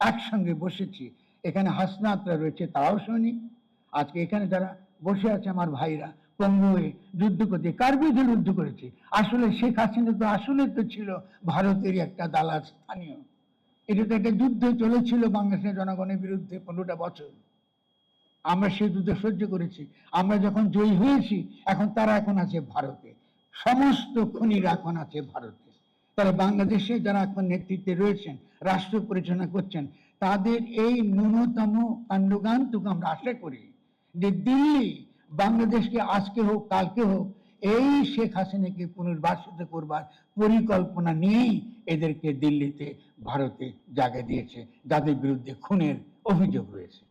একসঙ্গে বসেছি। এখানে হাসনাতরা রয়েছে, তারাও শুনি আজকে এখানে যারা বসে আছে আমার ভাইরা, পঙ্গু হয়ে যুদ্ধ করতে, কার বিরুদ্ধে যুদ্ধ করেছে? আসলে শেখ হাসিনা তো, আসলে তো ছিল ভারতেরই একটা দালাল স্থানীয়। এটা তো একটা যুদ্ধ চলেছিল বাংলাদেশের জনগণের বিরুদ্ধে পনেরোটা বছর। আমরা সেই যুদ্ধ সহ্য করেছি। আমরা যখন জয়ী হয়েছি, এখন তারা এখন আছে ভারতে। সমস্ত খনিরা এখন আছে ভারতে। তাহলে বাংলাদেশে যারা এখন নেতৃত্বে রয়েছেন, রাষ্ট্র পরিচালনা করছেন, তাদের এই ন্যূনতম কাণ্ডগানটুকু আমরা আশা করি যে দিল্লি বাংলাদেশকে আজকে হোক, কালকে হোক, এই শেখ হাসিনাকে পুনর্বাসিত করবার পরিকল্পনা নিয়েই এদেরকে দিল্লিতে, ভারতে জায়গা দিয়েছে, যাদের বিরুদ্ধে খুনের অভিযোগ রয়েছে।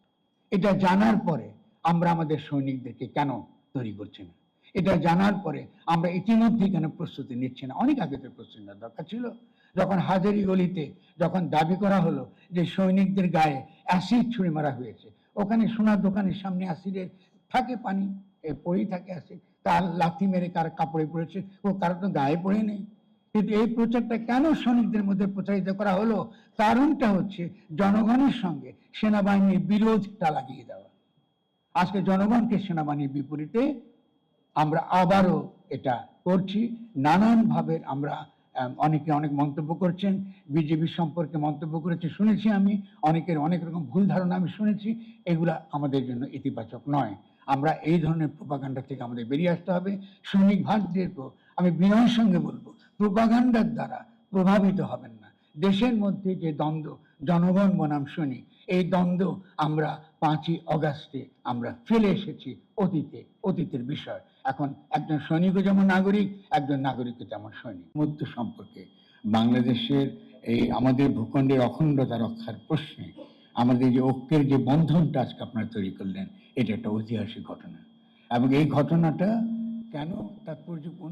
এটা জানার পরে আমরা আমাদের সৈনিকদেরকে কেন তৈরি করছি না? এটা জানার পরে আমরা ইতিমধ্যে কেন প্রস্তুতি নিচ্ছি না। অনেক আগে তো প্রস্তুতি নেওয়ার দরকার ছিল। যখন হাজারি গলিতে যখন দাবি করা হলো যে সৈনিকদের গায়ে অ্যাসিড ছুঁড়ে মারা হয়েছে, ওখানে সোনার দোকানের সামনে অ্যাসিডের থাকে পানি, এ পড়েই থাকে অ্যাসিড। তার লাথি মেরে কার কাপড়ে পড়েছে ও কারও তো গায়ে পড়ে নেই। কিন্তু এই প্রচারটা কেন সৈনিকদের মধ্যে প্রচারিত করা হলো? কারণটা হচ্ছে জনগণের সঙ্গে সেনাবাহিনীর বিরোধটা লাগিয়ে দেওয়া। আজকে জনগণকে সেনাবাহিনীর বিপরীতে আমরা আবারও এটা করছি। নানানভাবে আমরা অনেকে অনেক মন্তব্য করছেন, বিজেপি সম্পর্কে মন্তব্য করেছে, শুনেছি আমি, অনেকের অনেক রকম ভুল ধারণা আমি শুনেছি, এগুলা আমাদের জন্য ইতিবাচক নয়। আমরা এই ধরনের প্রোপাগান্ডা থেকে আমাদের বেরিয়ে আসতে হবে। সৈনিক ভারতীয়কেও আমি বিনয়ের সঙ্গে বলব প্রোপাগান্ডার দ্বারা প্রভাবিত হবেন না। দেশের মধ্যে যে দ্বন্দ্ব, জনগণ বনাম সৈনিক, এই দ্বন্দ্ব আমরা পাঁচই অগাস্টে আমরা ফেলে এসেছি অতীতে, অতীতের বিষয়। এখন একজন সৈনিকও যেমন নাগরিক, একজন নাগরিকও যেমন সৈনিক। মধ্য সম্পর্কে, বাংলাদেশের এই আমাদের ভূখণ্ডের অখণ্ডতা রক্ষার প্রশ্নে আমাদের যে ঐক্যের যে বন্ধনটা আজকে আপনারা তৈরি করলেন, এটা একটা ঐতিহাসিক ঘটনা। এবং এই ঘটনাটা কেন তাৎপর্যপূর্ণ